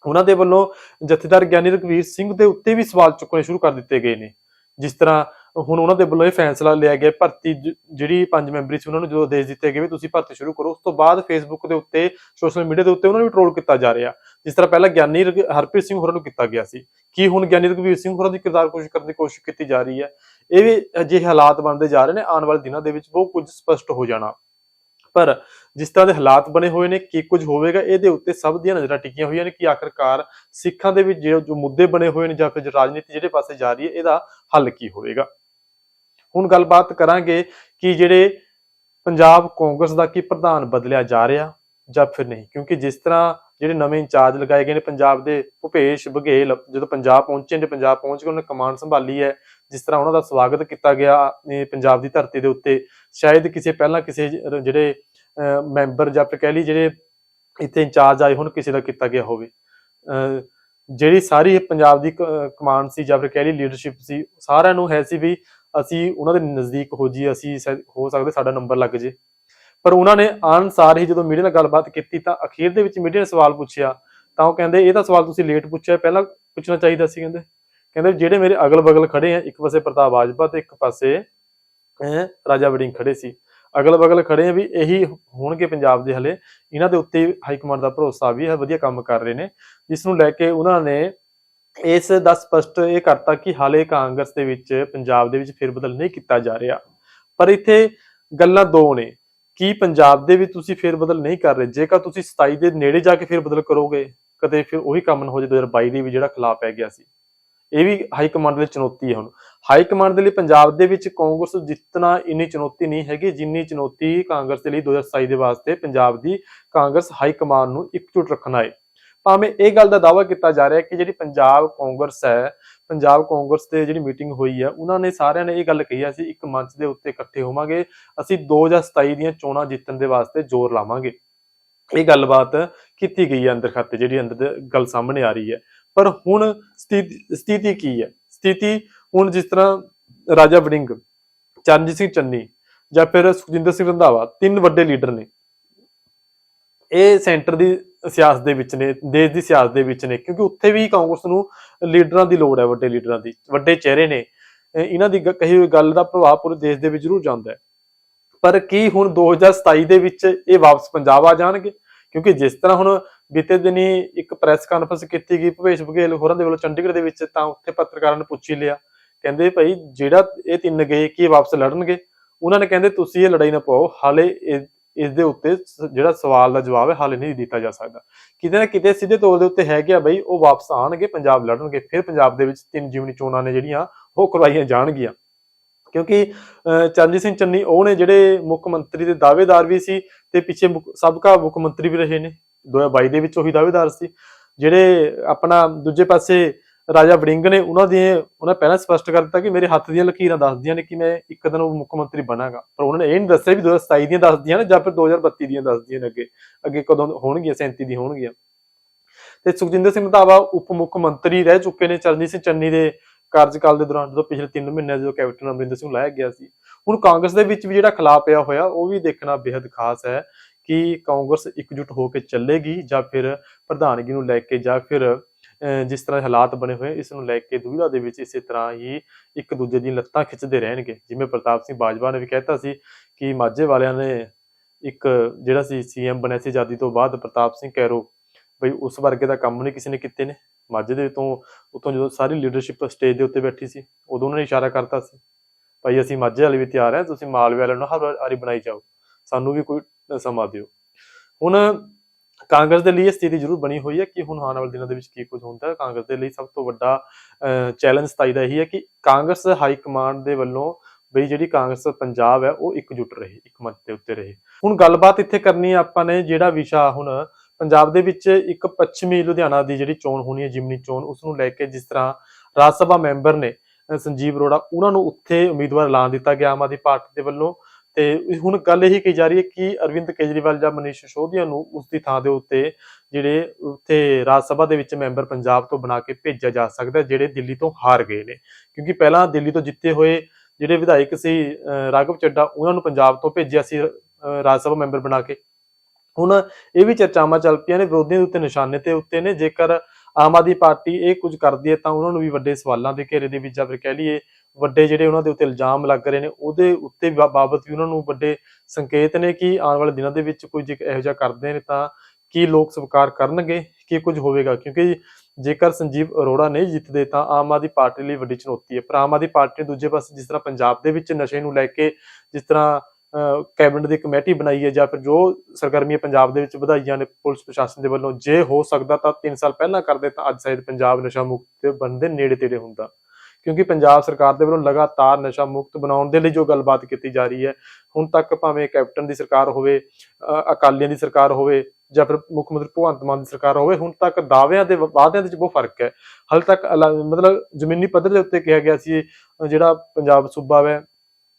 ਉਹਨਾਂ ਦੇ ਵੱਲੋਂ ਜਥੇਦਾਰ ਗਿਆਨੀ ਰਘਵੀਰ ਸਿੰਘ ਦੇ ਉੱਤੇ ਵੀ ਸਵਾਲ ਚੁੱਕਣੇ ਸ਼ੁਰੂ ਕਰ ਦਿੱਤੇ ਗਏ ਨੇ। ਜਿਸ ਤਰ੍ਹਾਂ ਹੁਣ ਉਹਨਾਂ ਦੇ ਵੱਲੋਂ ਇਹ ਫੈਸਲਾ ਲਿਆ ਗਿਆ, ਭਰਤੀ ਜਿਹੜੀ ਪੰਜ ਮੈਂਬਰੀ ਸੀ ਉਹਨਾਂ ਨੂੰ ਜਦੋਂ ਆਦੇਸ਼ ਦਿੱਤੇ ਗਏ ਵੀ ਤੁਸੀਂ ਭਰਤੀ ਸ਼ੁਰੂ ਕਰੋ, ਉਸ ਤੋਂ ਬਾਅਦ ਫੇਸਬੁੱਕ ਦੇ ਉੱਤੇ ਸੋਸ਼ਲ ਮੀਡੀਆ ਦੇ ਉੱਤੇ ਉਹਨਾਂ ਨੂੰ ਵੀ ਟ੍ਰੋਲ ਕੀਤਾ ਜਾ ਰਿਹਾ। ਜਿਸ ਤਰ੍ਹਾਂ ਪਹਿਲਾਂ ਗਿਆਨੀ ਰਘ- ਹਰਪ੍ਰੀਤ ਸਿੰਘ ਹੋਰਾਂ ਨੂੰ ਕੀਤਾ ਗਿਆ ਸੀ। ਕੀ ਹੁਣ ਗਿਆਨੀ ਰਘਵੀਰ ਸਿੰਘ ਹੋਰਾਂ ਦੀ ਕਿਰਦਾਰ ਕੋਸ਼ਿਸ਼ ਕਰਨ ਦੀ ਕੋਸ਼ਿਸ਼ ਕੀਤੀ ਜਾ ਰਹੀ ਹੈ? ਇਹ ਵੀ ਅਜਿਹੇ ਹਾਲਾਤ ਬਣਦੇ ਜਾ ਰਹੇ ਨੇ, ਆਉਣ ਵਾਲੇ ਦਿਨਾਂ ਦੇ ਵਿੱਚ ਬਹੁਤ ਕੁਝ ਸਪਸ਼ਟ ਹੋ ਜਾਣਾ। ਪਰ ਜਿਸ ਤਰ੍ਹਾਂ ਦੇ ਹਾਲਾਤ ਬਣੇ ਹੋਏ ਨੇ, ਕੀ ਕੁਝ ਹੋਵੇਗਾ, ਇਹਦੇ ਉੱਤੇ ਸਭ ਦੀਆਂ ਨਜ਼ਰਾਂ ਟਿਕੀਆਂ ਹੋਈਆਂ ਨੇ ਕਿ ਆਖਰਕਾਰ ਸਿੱਖਾਂ ਦੇ ਵਿੱਚ ਜੋ ਮੁੱਦੇ ਬਣੇ ਹੋਏ ਨੇ ਜਾਂ ਫਿਰ ਰਾਜਨੀਤੀ ਜਿਹੜੇ ਪਾਸੇ ਜਾ ਰਹੀ ਹੈ, ਇਹਦਾ ਹੱਲ ਕੀ ਹੋਵੇਗਾ? ਹੁਣ ਗੱਲਬਾਤ ਕਰਾਂਗੇ ਕਿ ਜਿਹੜੇ ਪੰਜਾਬ ਕਾਂਗਰਸ ਦਾ ਕੀ ਪ੍ਰਧਾਨ ਬਦਲਿਆ ਜਾ ਰਿਹਾ ਜਾਂ ਫਿਰ ਨਹੀਂ। ਕਿਉਂਕਿ ਜਿਸ ਤਰ੍ਹਾਂ ਜਿਹੜੇ ਨਵੇਂ ਇੰਚਾਰਜ ਲਗਾਏ ਗਏ ਨੇ ਪੰਜਾਬ ਦੇ ਭੁਪੇਸ਼ ਬਘੇਲ ਜਦੋਂ ਪੰਜਾਬ ਪਹੁੰਚੇ ਨੇ ਪੰਜਾਬ ਪਹੁੰਚ ਕੇ ਉਹਨਾਂ ਨੇ ਕਮਾਂਡ ਸੰਭਾਲੀ ਹੈ ਜਿਸ ਤਰ੍ਹਾਂ ਉਹਨਾਂ ਦਾ ਸਵਾਗਤ ਕੀਤਾ ਗਿਆ ਪੰਜਾਬ ਦੀ ਧਰਤੀ ਦੇ ਉੱਤੇ ਸ਼ਾਇਦ ਕਿਸੇ ਪਹਿਲਾਂ ਕਿਸੇ ਜਿਹੜੇ ਅਹ, ਮੈਂਬਰ ਜਾਂ ਫਿਰ ਕਹਿ ਲਈ ਜਿਹੜੇ ਇੱਥੇ ਇੰਚਾਰਜ ਆਏ ਹੁਣ ਕਿਸੇ ਦਾ ਕੀਤਾ ਗਿਆ ਹੋਵੇ। ਅਹ, ਜਿਹੜੀ ਸਾਰੀ ਪੰਜਾਬ ਦੀ ਕ- ਕਮਾਂਡ ਸੀ ਜਾਂ ਫਿਰ ਕਹਿ ਲਈ ਲੀਡਰਸ਼ਿਪ ਸੀ ਸਾਰਿਆਂ ਨੂੰ ਹੈ ਸੀ ਵੀ ਅਸੀਂ ਉਹਨਾਂ ਦੇ ਨਜ਼ਦੀਕ ਹੋ ਜੀ ਅਸੀਂ ਹੋ ਸਕਦੇ ਸਾਡਾ ਨੰਬਰ ਲੱਗ ਜੇ। ਪਰ ਉਹਨਾਂ ਨੇ ਅਨਸਾਰ ਹੀ ਜਦੋਂ ਮੀਡੀਆ ਨਾਲ ਗੱਲਬਾਤ ਕੀਤੀ ਤਾਂ ਅਖੀਰ ਦੇ ਵਿੱਚ ਮੀਡੀਆ ਨੇ ਸਵਾਲ ਪੁੱਛਿਆ, ਤਾਂ ਉਹ ਕਹਿੰਦੇ, ਇਹ ਤਾਂ ਸਵਾਲ ਤੁਸੀਂ ਲੇਟ ਪੁੱਛਿਆ, ਪਹਿਲਾਂ ਪੁੱਛਣਾ ਚਾਹੀਦਾ ਸੀ, ਕਹਿੰਦੇ। ਕਹਿੰਦੇ, ਜਿਹੜੇ ਮੇਰੇ ਅਗਲ ਬਗਲ ਖੜੇ ਆ, ਇੱਕ ਪਾਸੇ ਪ੍ਰਤਾਪ ਬਾਜਪਾ ਤੇ ਇੱਕ ਪਾਸੇ ਰਾਜਾ ਵੜਿੰਗ ਖੜੇ ਸੀ। ਅਗਲ ਬਗਲ ਖੜੇ ਆ ਵੀ ਇਹੀ ਹੋਣਗੇ ਪੰਜਾਬ ਦੇ ਹਲੇ। ਇਹਨਾਂ ਦੇ ਉੱਤੇ ਹਾਈ ਕਮਾਂਡ ਦਾ ਭਰੋਸਾ ਵੀ ਹੈ, ਵਧੀਆ ਕੰਮ ਕਰ ਰਹੇ ਨੇ। ਜਿਸ ਨੂੰ ਲੈ ਕੇ ਉਹਨਾਂ ਨੇ ਇਸ ਦਾ ਸਪਸ਼ਟ ਇਹ ਕਰਤਾ ਕਿ ਹਾਲੇ ਕਾਂਗਰਸ ਦੇ ਵਿੱਚ, ਪੰਜਾਬ ਦੇ ਵਿੱਚ ਫਿਰ ਬਦਲ ਨਹੀਂ ਕੀਤਾ ਜਾ ਰਿਹਾ। ਪਰ ਇੱਥੇ ਗੱਲਾਂ ਦੋ ਨੇ, ਕੀ ਪੰਜਾਬ ਦੇ ਵਿੱਚ ਤੁਸੀਂ ਫੇਰਬਦਲ ਨਹੀਂ ਕਰ ਰਹੇ? ਜੇਕਰ ਤੁਸੀਂ 27 ਦੇ ਨੇੜੇ ਜਾ ਕੇ ਫਿਰ ਬਦਲ ਕਰੋਗੇ, ਕਦੇ ਫਿਰ ਉਹੀ ਕੰਮ ਨਾ ਹੋ ਜਾਏ 2022 ਦੇ ਵੀ ਜਿਹੜਾ ਖਿਲਾਫ ਪੈ ਗਿਆ ਸੀ। ਇਹ ਵੀ ਹਾਈ ਕਮਾਂਡ ਲਈ ਚੁਣੌਤੀ ਹੈ ਹੁਣ। ਹਾਈ ਕਮਾਂਡ ਦੇ ਲਈ ਪੰਜਾਬ ਦੇ ਵਿੱਚ ਕਾਂਗਰਸ ਜਿੱਤਣਾ ਇੰਨੀ ਚੁਣੌਤੀ ਨਹੀਂ ਹੈਗੀ, ਜਿੰਨੀ ਚੁਣੌਤੀ ਕਾਂਗਰਸ ਦੇ ਲਈ 2027 ਦੇ ਵਾਸਤੇ ਪੰਜਾਬ ਦੀ ਕਾਂਗਰਸ ਹਾਈ ਕਮਾਂਡ ਨੂੰ ਇਕਜੁੱਟ ਰੱਖਣਾ ਹੈ ਭਾਵੇਂ ਇਹ ਗੱਲ ਦਾ ਦਾਅਵਾ ਕੀਤਾ ਜਾ ਰਿਹਾ ਕਿ ਜਿਹੜੀ ਪੰਜਾਬ ਕਾਂਗਰਸ ਹੈ, ਪੰਜਾਬ ਕਾਂਗਰਸ ਦੇ ਜਿਹੜੀ ਮੀਟਿੰਗ ਹੋਈ ਹੈ, ਉਹਨਾਂ ਨੇ ਸਾਰਿਆਂ ਨੇ ਇਹ ਗੱਲ ਕਹੀ ਹੈ, ਅਸੀਂ ਇੱਕ ਮੰਚ ਦੇ ਉੱਤੇ ਇਕੱਠੇ ਹੋਵਾਂਗੇ, ਅਸੀਂ 2027 ਦੀਆਂ ਚੋਣਾਂ ਜਿੱਤਣ ਦੇ ਵਾਸਤੇ ਜ਼ੋਰ ਲਾਵਾਂਗੇ। ਇਹ ਗੱਲਬਾਤ ਕੀਤੀ ਗਈ ਹੈ ਅੰਦਰ ਖਾਤੇ, ਜਿਹੜੀ ਅੰਦਰ ਗੱਲ ਸਾਹਮਣੇ ਆ ਰਹੀ ਹੈ। ਪਰ ਹੁਣ ਸਥਿਤੀ ਕੀ ਹੈ? ਸਥਿਤੀ ਹੁਣ ਜਿਸ ਤਰ੍ਹਾਂ ਰਾਜਾ ਵੜਿੰਗ, ਚਰਨਜੀਤ ਸਿੰਘ ਚੰਨੀ ਜਾਂ ਫਿਰ ਸੁਖਜਿੰਦਰ ਸਿੰਘ ਰੰਧਾਵਾ, ਤਿੰਨ ਵੱਡੇ ਲੀਡਰ ਨੇ। ਇਹ ਸੈਂਟਰ ਦੀ ਸਿਆਸਤ ਦੇ ਵਿੱਚ ਨੇ, ਦੇਸ਼ ਦੀ ਸਿਆਸਤ ਦੇ ਵਿੱਚ ਨੇ, ਕਿਉਂਕਿ ਉੱਥੇ ਵੀ ਕਾਂਗਰਸ ਨੂੰ ਲੀਡਰਾਂ ਦੀ ਲੋੜ ਹੈ, ਵੱਡੇ ਲੀਡਰਾਂ ਦੀ, ਵੱਡੇ ਚਿਹਰੇ ਨੇ। ਇਹਨਾਂ ਦੀ ਕਹੀ ਹੋਈ ਗੱਲ ਦਾ ਪ੍ਰਭਾਵ ਪੂਰੇ ਦੇਸ਼ ਦੇ ਵਿੱਚ ਜ਼ਰੂਰ ਜਾਂਦਾ ਹੈ। ਪਰ ਕੀ ਹੁਣ 2027 ਦੇ ਵਿੱਚ ਇਹ ਵਾਪਸ ਪੰਜਾਬ ਆ ਜਾਣਗੇ? ਕਿਉਂਕਿ ਜਿਸ ਤਰ੍ਹਾਂ ਹੁਣ ਬੀਤੇ ਦਿਨੀ ਇੱਕ ਪ੍ਰੈਸ ਕਾਨਫਰੰਸ ਕੀਤੀ ਗਈ, ਭਵੇਸ਼ ਬਘੇਲ ਹੋਰਾਂ ਦੇ ਵੱਲੋਂ ਚੰਡੀਗੜ੍ਹ ਦੇ ਵਿੱਚ, ਤਾਂ ਉੱਥੇ ਪੱਤਰਕਾਰਾਂ ਨੂੰ ਪੁੱਛੀ ਲਿਆ। ਕਹਿੰਦੇ ਭਾਈ ਜਿਹੜਾ ਇਹ ਤਿੰਨ ਗਏ, ਕੀ ਇਹ ਵਾਪਸ ਲੜਨਗੇ? ਉਹਨਾਂ ਨੇ ਕਹਿੰਦੇ, ਤੁਸੀਂ ਇਹ ਲੜਾਈ ਨਾ ਪਾਓ, ਹਾਲੇ ਇਹ- ਇਸ ਦੇ ਉੱਤੇ ਜਿਹੜਾ ਸਵਾਲ ਦਾ ਜਵਾਬ ਹੈ ਹਾਲੇ ਨਹੀਂ ਦਿੱਤਾ ਜਾ ਸਕਦਾ। ਕਿਤੇ ਨਾ ਕਿਤੇ ਸਿੱਧੇ ਤੌਰ ਦੇ ਉੱਤੇ ਹੈ ਗਿਆ ਬਈ ਉਹ ਵਾਪਸ ਆਣਗੇ ਪੰਜਾਬ ਲੜਨਗੇ ਫਿਰ ਪੰਜਾਬ ਦੇ ਵਿੱਚ ਤਿੰਨ ਜਿਮਨੀ ਚੋਣਾਂ ਨੇ ਜਿਹੜੀਆਂ ਉਹ ਕਰਵਾਈਆਂ ਜਾਣਗੀਆਂ। ਕਿਉਂਕਿ ਅਹ, ਚਰਨਜੀਤ ਸਿੰਘ ਚੰਨੀ ਉਹ ਨੇ ਜਿਹੜੇ ਮੁੱਖ ਮੰਤਰੀ ਦੇ ਦਾਅਵੇਦਾਰ ਵੀ ਸੀ ਤੇ ਪਿੱਛੇ ਮੁੱਖ- ਸਾਬਕਾ ਮੁੱਖ ਮੰਤਰੀ ਵੀ ਰਹੇ ਨੇ। 2022 ਦੇ ਵਿੱਚ ਉਹੀ ਦਾਅਵੇਦਾਰ ਸੀ। ਜਿਹੜੇ ਆਪਣਾ ਦੂਜੇ ਪਾਸੇ ਰਾਜਾ ਵੜਿੰਗ ਨੇ ਉਹਨਾਂ ਦੀ ਉਹਨਾਂ ਪਹਿਲਾਂ ਸਪਸ਼ਟ ਕਰ ਦਿੱਤਾ ਕਿ ਮੇਰੇ ਹੱਥ ਦੀਆਂ ਲਕੀਰਾਂ ਦੱਸਦੀਆਂ ਨੇ ਕਿ ਮੈਂ ਇੱਕ ਦਿਨ ਮੁੱਖ ਮੰਤਰੀ ਬਣਾਂਗਾ। ਪਰ ਉਹਨਾਂ ਨੇ ਇਹ ਨਹੀਂ ਦੱਸਿਆ ਵੀ 2027 ਦੀਆਂ ਦੱਸਦੀਆਂ ਨੇ ਜਾਂ ਫਿਰ 2032 ਦੀਆਂ ਦੱਸਦੀਆਂ ਨੇ ਅੱਗੇ। ਅੱਗੇ ਕਦੋਂ ਹੋਣਗੀਆਂ 37 ਦੀ ਹੋਣਗੀਆਂ। ਤੇ ਸੁਖਜਿੰਦਰ ਸਿੰਘ ਰੰਧਾਵਾ ਉਪ ਮੁੱਖ ਮੰਤਰੀ ਰਹਿ ਚੁੱਕੇ ਨੇ ਚਰਨਜੀਤ ਸਿੰਘ ਚੰਨੀ ਦੇ ਕਾਰਜਕਾਲ ਦੇ ਦੌਰਾਨ, ਜਦੋਂ ਪਿਛਲੇ 3 ਮਹੀਨਿਆਂ ਜਦੋਂ ਕੈਪਟਨ ਅਮਰਿੰਦਰ ਸਿੰਘ ਲਾਇਆ ਗਿਆ ਸੀ। ਹੁਣ ਕਾਂਗਰਸ ਦੇ ਵਿੱਚ ਵੀ ਜਿਹੜਾ ਖਿਲਾਫ ਪਿਆ ਹੋਇਆ, ਉਹ ਵੀ ਦੇਖਣਾ ਬੇहद ਖਾਸ ਹੈ ਕਿ ਕਾਂਗਰਸ ਇਕਜੁੱਟ ਹੋ ਕੇ ਚੱਲੇਗੀ ਜਾਂ ਫਿਰ ਪ੍ਰਧਾਨਗੀ ਨੂੰ ਲੈ ਕੇ ਜਾਂ ਫਿਰ ਜਿਸ ਤਰ੍ਹਾਂ ਹਾਲਾਤ ਬਣੇ ਹੋਏ, ਇਸ ਨੂੰ ਲੈ ਕੇ ਦੁਵਿਧਾ ਦੇ ਵਿੱਚ ਇਸੇ ਤਰ੍ਹਾਂ ਹੀ ਇੱਕ ਦੂਜੇ ਦੀਆਂ ਲੱਤਾਂ ਖਿੱਚਦੇ ਰਹਿਣਗੇ। ਜਿਵੇਂ ਪ੍ਰਤਾਪ ਸਿੰਘ ਬਾਜਵਾ ਨੇ ਵੀ ਕਹਿਤਾ ਸੀ ਕਿ ਮਾਝੇ ਵਾਲਿਆਂ ਨੇ ਇੱਕ ਜਿਹੜਾ ਸੀ ਸੀਐਮ ਬਣਿਆ ਸੀ ਆਜ਼ਾਦੀ ਤੋਂ ਬਾਅਦ, ਪ੍ਰਤਾਪ ਸਿੰਘ ਕੈਰੋ ਬਈ ਉਸ ਵਰਗੇ ਦਾ ਕੰਮ ਨਹੀਂ ਕਿਸੇ ਨੇ ਕੀਤੇ ਨੇ। ਮਾਝੇ ਦੇ ਤੋਂ ਉਤੋਂ ਜਦੋਂ ਸਾਰੀ ਲੀਡਰਸ਼ਿਪ ਸਟੇਜ ਦੇ ਉੱਤੇ ਬੈਠੀ ਸੀ, ਉਦੋਂ ਉਹਨਾਂ ਨੇ ਇਸ਼ਾਰਾ ਕਰਤਾ ਸੀ ਭਾਈ ਅਸੀਂ ਮਾਝੇ ਵਾਲੇ ਵੀ ਤਿਆਰ ਹੈ, ਤੁਸੀਂ ਮਾਲਵੇ ਵਾਲਿਆਂ ਨੂੰ ਹਰ ਵਾਰੀ ਬਣਾਈ ਜਾਓ, ਸਾਨੂੰ ਵੀ ਕੋਈ ਸਮਾਂ ਦਿਓ। ਹੁਣ ਕਾਂਗਰਸ ਦੇ ਲਈ ਇਹ ਸਥਿਤੀ ਜ਼ਰੂਰ ਬਣੀ ਹੋਈ ਹੈ ਕਿ ਹੁਣ ਆਉਣ ਵਾਲੇ ਦਿਨਾਂ ਦੇ ਵਿੱਚ ਕੀ ਕੁਝ ਹੁੰਦਾ ਹੈ। ਕਾਂਗਰਸ ਦੇ ਲਈ ਸਭ ਤੋਂ ਵੱਡਾ ਚੈਲੰਜ ਸਤਾਈ ਦਾ ਇਹੀ ਹੈ ਕਿ ਕਾਂਗਰਸ ਹਾਈ ਕਮਾਂਡ ਦੇ ਵੱਲੋਂ ਬਈ ਜਿਹੜੀ ਕਾਂਗਰਸ ਪੰਜਾਬ ਹੈ, ਉਹ ਇਕਜੁੱਟ ਰਹੇ, ਇੱਕ ਮੰਚ ਦੇ ਉੱਤੇ ਰਹੇ। ਹੁਣ ਗੱਲਬਾਤ ਇੱਥੇ ਕਰਨੀ ਹੈ ਆਪਾਂ ਨੇ ਜਿਹੜਾ ਵਿਸ਼ਾ ਹੁਣ ਪੰਜਾਬ ਦੇ ਵਿੱਚ ਇੱਕ ਪੱਛਮੀ ਲੁਧਿਆਣਾ ਦੀ ਜਿਹੜੀ ਚੋਣ ਹੋਣੀ ਹੈ, ਜਿਮਨੀ ਚੋਣ ਉਸ ਨੂੰ ਲੈ ਕੇ ਜਿਸ ਤਰ੍ਹਾਂ ਰਾਜ ਸਭਾ ਮੈਂਬਰ ਨੇ ਸੰਜੀਵ ਅਰੋੜਾ, ਉਹਨਾਂ ਨੂੰ ਉੱਥੇ ਉਮੀਦਵਾਰ ਐਲਾਨ ਦਿੱਤਾ ਗਿਆ, ਆਮ ਆਦਮੀ ਪਾਰਟੀ ਦੇ ਵੱਲੋਂ। ਤੇ ਹੁਣ ਗੱਲ ਇਹੀ ਕਹੀ ਜਾ ਰਹੀ ਹੈ ਕਿ ਅਰਵਿੰਦ ਕੇਜਰੀਵਾਲ ਜਾਂ ਮਨੀਸ਼ ਸਿਸੋਦੀਆ ਨੂੰ ਉਸ ਦੀ ਥਾਂ ਦੇ ਉੱਤੇ ਜਿਹੜੇ ਉੱਥੇ ਰਾਜ ਸਭਾ ਦੇ ਵਿੱਚ ਮੈਂਬਰ ਪੰਜਾਬ ਤੋਂ ਬਣਾ ਕੇ ਭੇਜਿਆ ਜਾ ਸਕਦਾ ਜਿਹੜੇ ਦਿੱਲੀ ਤੋਂ ਹਾਰ ਗਏ ਨੇ। ਕਿਉਂਕਿ ਪਹਿਲਾਂ ਦਿੱਲੀ ਤੋਂ ਜਿੱਤੇ ਹੋਏ ਜਿਹੜੇ ਵਿਧਾਇਕ ਸੀ ਰਾਘਵ ਚੱਡਾ ਉਹਨਾਂ ਨੂੰ ਪੰਜਾਬ ਤੋਂ ਭੇਜਿਆ ਸੀ ਰਾਜ ਸਭਾ ਮੈਂਬਰ ਬਣਾ ਕੇ। ਹੁਣ ਇਹ ਵੀ ਚਰਚਾਵਾਂ ਚੱਲ ਪਈਆਂ ਨੇ, ਵਿਰੋਧੀਆਂ ਦੇ ਉੱਤੇ ਨਿਸ਼ਾਨੇ ਤੇ ਉੱਤੇ ਨੇ। ਜੇਕਰ ਆਮ ਆਦਮੀ ਪਾਰਟੀ ਇਹ ਕੁਝ ਕਰਦੀ ਹੈ ਤਾਂ ਉਹਨਾਂ ਨੂੰ ਵੀ ਵੱਡੇ ਸਵਾਲਾਂ ਦੇ ਘੇਰੇ ਦੇ ਵਿੱਚ ਜਾਂ ਫਿਰ ਕਹਿ ਲਈਏ ਵੱਡੇ ਜਿਹੜੇ ਉਹਨਾਂ ਦੇ ਉੱਤੇ ਇਲਜ਼ਾਮ ਲੱਗ ਰਹੇ ਨੇ, ਉਹਦੇ ਉੱਤੇ ਬਾਬਤ ਵੀ ਉਹਨਾਂ ਨੂੰ ਵੱਡੇ ਸੰਕੇਤ ਨੇ ਕਿ ਆਉਣ ਵਾਲੇ ਦਿਨਾਂ ਦੇ ਵਿੱਚ ਕੋਈ ਜੇ ਇਹੋ ਜਿਹਾ ਕਰਦੇ ਨੇ ਤਾਂ ਕੀ ਲੋਕ ਸਵੀਕਾਰ ਕਰਨਗੇ, ਕੀ ਕੁਝ ਹੋਵੇਗਾ? ਕਿਉਂਕਿ ਜੇਕਰ ਸੰਜੀਵ ਅਰੋੜਾ ਨਹੀਂ ਜਿੱਤਦੇ ਤਾਂ ਆਮ ਆਦਮੀ ਪਾਰਟੀ ਲਈ ਵੱਡੀ ਚੁਣੌਤੀ ਹੈ। ਪਰ ਆਮ ਆਦਮੀ ਪਾਰਟੀ ਨੇ ਦੂਜੇ ਪਾਸੇ ਜਿਸ ਤਰ੍ਹਾਂ ਪੰਜਾਬ ਦੇ ਵਿੱਚ ਨਸ਼ੇ ਨੂੰ ਲੈ ਕੇ ਜਿਸ ਤਰ੍ਹਾਂ ਕੈਬਨਿਟ ਦੀ ਕਮੇਟੀ ਬਣਾਈ ਹੈ ਜਾਂ ਫਿਰ ਜੋ ਸਰਗਰਮੀਆਂ ਪੰਜਾਬ ਦੇ ਵਿੱਚ ਵਧਾਈਆਂ ਨੇ ਪੁਲਿਸ ਪ੍ਰਸ਼ਾਸਨ ਦੇ ਵੱਲੋਂ, ਜੇ ਹੋ ਸਕਦਾ ਤਾਂ 3 ਸਾਲ ਪਹਿਲਾਂ ਕਰਦੇ ਤਾਂ ਅੱਜ ਸ਼ਾਇਦ ਪੰਜਾਬ ਨਸ਼ਾ ਮੁਕਤ ਬਣਨ ਦੇ ਨੇੜੇ ਤੇੜੇ ਹੁੰਦਾ। ਕਿਉਂਕਿ ਪੰਜਾਬ ਸਰਕਾਰ ਦੇ ਵੱਲੋਂ ਲਗਾਤਾਰ ਨਸ਼ਾ ਮੁਕਤ ਬਣਾਉਣ ਦੇ ਲਈ ਜੋ ਗੱਲਬਾਤ ਕੀਤੀ ਜਾ ਰਹੀ ਹੈ, ਹੁਣ ਤੱਕ ਭਾਵੇਂ ਕੈਪਟਨ ਦੀ ਸਰਕਾਰ ਹੋਵੇ ਅਕਾਲੀਆਂ ਦੀ ਸਰਕਾਰ ਹੋਵੇ ਜਾਂ ਫਿਰ ਮੁੱਖ ਮੰਤਰੀ ਭਗਵੰਤ ਮਾਨ ਦੀ ਸਰਕਾਰ ਹੋਵੇ, ਹੁਣ ਤੱਕ ਦਾਅਵਿਆਂ ਦੇ ਵਾਅਦਿਆਂ ਦੇ ਵਿੱਚ ਬਹੁਤ ਫ਼ਰਕ ਹੈ। ਹਾਲੇ ਤੱਕ ਮਤਲਬ ਜ਼ਮੀਨੀ ਪੱਧਰ ਦੇ ਉੱਤੇ ਕਿਹਾ ਗਿਆ ਸੀ ਜਿਹੜਾ ਪੰਜਾਬ ਸੂਬਾ ਹੈ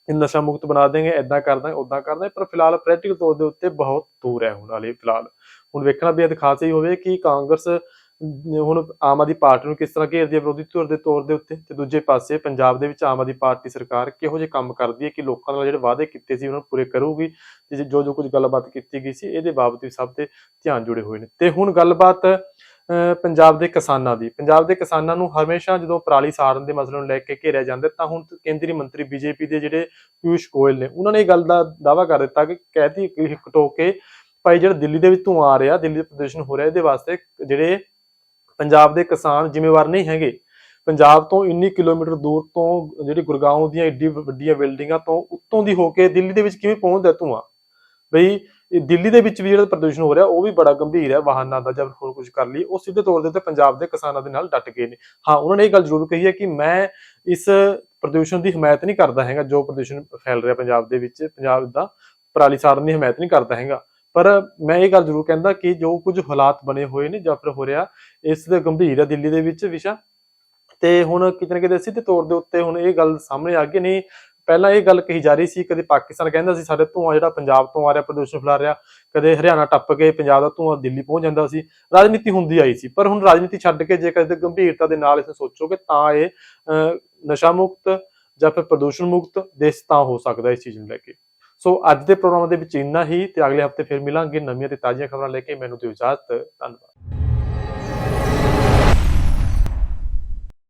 ਇਹ ਨਸ਼ਾ ਮੁਕਤ ਬਣਾ ਦੇਂਗੇ ਐਦਾਂ ਕਰ ਦਾਂਗੇ ਉਦਾਂ ਕਰ ਦਾਂਗੇ ਪਰ ਫਿਲਹਾਲ ਪ੍ਰੈਕਟੀਕਲ ਤੌਰ ਦੇ ਉੱਤੇ ਬਹੁਤ ਦੂਰ ਹੈ ਹੁਣ ਹਾਲੇ ਫਿਲਹਾਲ। ਹੁਣ ਵੇਖਣਾ ਵੀ ਇਹ ਖਾਸ ਹੀ ਹੋਵੇ ਕਿ ਕਾਂਗਰਸ ਹੁਣ ਆਮ ਆਦਮੀ ਪਾਰਟੀ ਨੂੰ ਕਿਸ ਤਰ੍ਹਾਂ ਘੇਰਦੀ ਹੈ ਵਿਰੋਧੀ ਧਿਰ ਦੇ ਤੌਰ ਦੇ ਉੱਤੇ? ਤੇ ਦੂਜੇ ਪਾਸੇ ਪੰਜਾਬ ਦੇ ਵਿੱਚ ਆਮ ਆਦਮੀ ਪਾਰਟੀ ਸਰਕਾਰ ਕਿਹੋ ਜਿਹੇ ਕੰਮ ਕਰਦੀ ਹੈ ਕਿ ਲੋਕਾਂ ਨਾਲ ਜਿਹੜੇ ਵਾਅਦੇ ਕੀਤੇ ਸੀ ਉਹਨਾਂ ਨੂੰ ਪੂਰੇ ਕਰੂਗੀ ਤੇ ਜੋ ਜੋ ਕੁਝ ਗੱਲਬਾਤ ਕੀਤੀ ਗਈ ਸੀ, ਇਹਦੇ ਬਾਬਤ ਵੀ ਸਭ ਦੇ ਧਿਆਨ ਜੁੜੇ ਹੋਏ ਨੇ। ਤੇ ਹੁਣ ਗੱਲਬਾਤ ਪੰਜਾਬ ਦੇ ਕਿਸਾਨਾਂ ਦੀ। ਪੰਜਾਬ ਦੇ ਕਿਸਾਨਾਂ ਨੂੰ ਹਮੇਸ਼ਾ ਜਦੋਂ ਪਰਾਲੀ ਸਾੜਨ ਦੇ ਮਸਲੇ ਨੂੰ ਲੈ ਕੇ ਘੇਰਿਆ ਜਾਂਦਾ, ਤਾਂ ਹੁਣ ਕੇਂਦਰੀ ਮੰਤਰੀ ਬੀਜੇਪੀ ਦੇ ਜਿਹੜੇ ਪਿਊਸ਼ ਗੋਇਲ ਨੇ, ਉਹਨਾਂ ਨੇ ਇਹ ਗੱਲ ਦਾ ਦਾਵਾ ਕਰ ਦਿੱਤਾ ਕਿ ਕਹਿਤੀ ਹਿੱਕ ਟੋਕ ਭਾਈ ਜਿਹੜਾ ਦਿੱਲੀ ਦੇ ਵਿੱਚ ਧੂੰਆਂ ਆ ਰਿਹਾ, ਦਿੱਲੀ ਦੇ ਪ੍ਰਦੂਸ਼ਣ ਹੋ ਰਿਹਾ, ਇਹਦੇ ਵਾਸਤੇ ਜਿਹੜੇ ਪੰਜਾਬ ਦੇ ਕਿਸਾਨ ਜ਼ਿੰਮੇਵਾਰ ਨਹੀਂ ਹੈਗੇ। ਪੰਜਾਬ ਤੋਂ ਇੰਨੀ ਕਿਲੋਮੀਟਰ ਦੂਰ ਤੋਂ ਜਿਹੜੀ ਗੁਰਗਾਉਂ ਦੀਆਂ ਏਡੀ ਵੱਡੀਆਂ ਬਿਲਡਿੰਗਾਂ ਤੋਂ ਉੱਤੋਂ ਦੀ ਹੋ ਕੇ ਦਿੱਲੀ ਦੇ ਵਿੱਚ ਕਿਵੇਂ ਪਹੁੰਚਦਾ ਧੂੰਆਂ? ਬਈ ਇਹ ਦਿੱਲੀ ਦੇ ਵਿੱਚ ਵੀ ਜਿਹੜਾ ਪ੍ਰਦੂਸ਼ਣ ਹੋ ਰਿਹਾ, ਉਹ ਵੀ ਬੜਾ ਗੰਭੀਰ ਹੈ ਵਾਹਨਾਂ ਦਾ ਜਦ ਹੋਰ ਕੁਝ ਕਰ ਲਈ। ਉਹ ਸਿੱਧੇ ਤੌਰ ਦੇ ਉੱਤੇ ਪੰਜਾਬ ਦੇ ਕਿਸਾਨਾਂ ਦੇ ਨਾਲ ਡਟ ਗਏ ਨੇ। ਹਾਂ, ਉਹਨਾਂ ਨੇ ਇਹ ਗੱਲ ਜ਼ਰੂਰ ਕਹੀ ਹੈ ਕਿ ਮੈਂ ਇਸ ਪ੍ਰਦੂਸ਼ਣ ਦੀ ਹਮਾਇਤ ਨਹੀਂ ਕਰਦਾ ਹੈਗਾ, ਜੋ ਪ੍ਰਦੂਸ਼ਣ ਫੈਲ ਰਿਹਾ ਪੰਜਾਬ ਦੇ ਵਿੱਚ, ਪੰਜਾਬ ਦਾ ਪਰਾਲੀ ਸਾੜਨ ਦੀ ਹਮਾਇਤ ਨਹੀਂ ਕਰਦਾ ਹੈਗਾ। ਪਰ ਮੈਂ ਇਹ ਗੱਲ ਜ਼ਰੂਰ ਕਹਿੰਦਾ ਕਿ ਜੋ ਕੁਝ ਹਾਲਾਤ ਬਣੇ ਹੋਏ ਨੇ ਜਾਂ ਫਿਰ ਹੋ ਰਿਹਾ, ਇਸ ਦੇ ਗੰਭੀਰ ਹੈ ਦਿੱਲੀ ਦੇ ਵਿੱਚ ਵਿਸ਼ਾ। ਤੇ ਹੁਣ ਕਿਤੇ ਨਾ ਕਿਤੇ ਸਿੱਧੇ ਤੌਰ ਦੇ ਉੱਤੇ ਹੁਣ ਇਹ ਗੱਲ ਸਾਹਮਣੇ ਆ ਗਈ ਨੇ ਪਹਿਲਾਂ ਇਹ ਗੱਲ ਕਹੀ ਜਾ ਰਹੀ ਸੀ, ਕਦੇ ਪਾਕਿਸਤਾਨ ਕਹਿੰਦਾ ਸੀ, ਸਾਡੇ ਧੂੰਆਂ ਜਿਹੜਾ ਪੰਜਾਬ ਤੋਂ ਆ ਰਿਹਾ, ਪ੍ਰਦੂਸ਼ਣ ਫੈਲਾ ਰਿਹਾ, ਕਦੇ ਹਰਿਆਣਾ ਟੱਪ ਕੇ ਪੰਜਾਬ ਦਾ ਧੂੰਆਂ ਦਿੱਲੀ ਪਹੁੰਚ ਜਾਂਦਾ ਸੀ, ਰਾਜਨੀਤੀ ਹੁੰਦੀ ਆਈ ਸੀ, ਪਰ ਹੁਣ ਰਾਜਨੀਤੀ ਛੱਡ ਕੇ ਜੇ ਕਦੇ ਗੰਭੀਰਤਾ ਦੇ ਨਾਲ ਇਸ ਸੋਚੋਗੇ, ਤਾਂ ਇਹ ਨਸ਼ਾ ਮੁਕਤ ਜਾਂ ਫਿਰ ਪ੍ਰਦੂਸ਼ਣ ਮੁਕਤ ਦੇਸ਼ ਤਾਂ ਹੋ ਸਕਦਾ ਇਸ ਚੀਜ਼ ਨੂੰ ਲੈ ਕੇ। ਸੋ ਅੱਜ ਦੇ ਪ੍ਰੋਗਰਾਮ ਦੇ ਵਿੱਚ ਇੰਨਾ ਹੀ, ਤੇ ਅਗਲੇ ਹਫ਼ਤੇ ਫਿਰ ਮਿਲਾਂਗੇ ਨਵੀਆਂ ਤੇ ਤਾਜ਼ੀਆਂ ਖਬਰਾਂ ਲੈ ਕੇ, ਮੈਨੂੰ ਦਿਓ ਇਜਾਜ਼ਤ ਧੰਨਵਾਦ।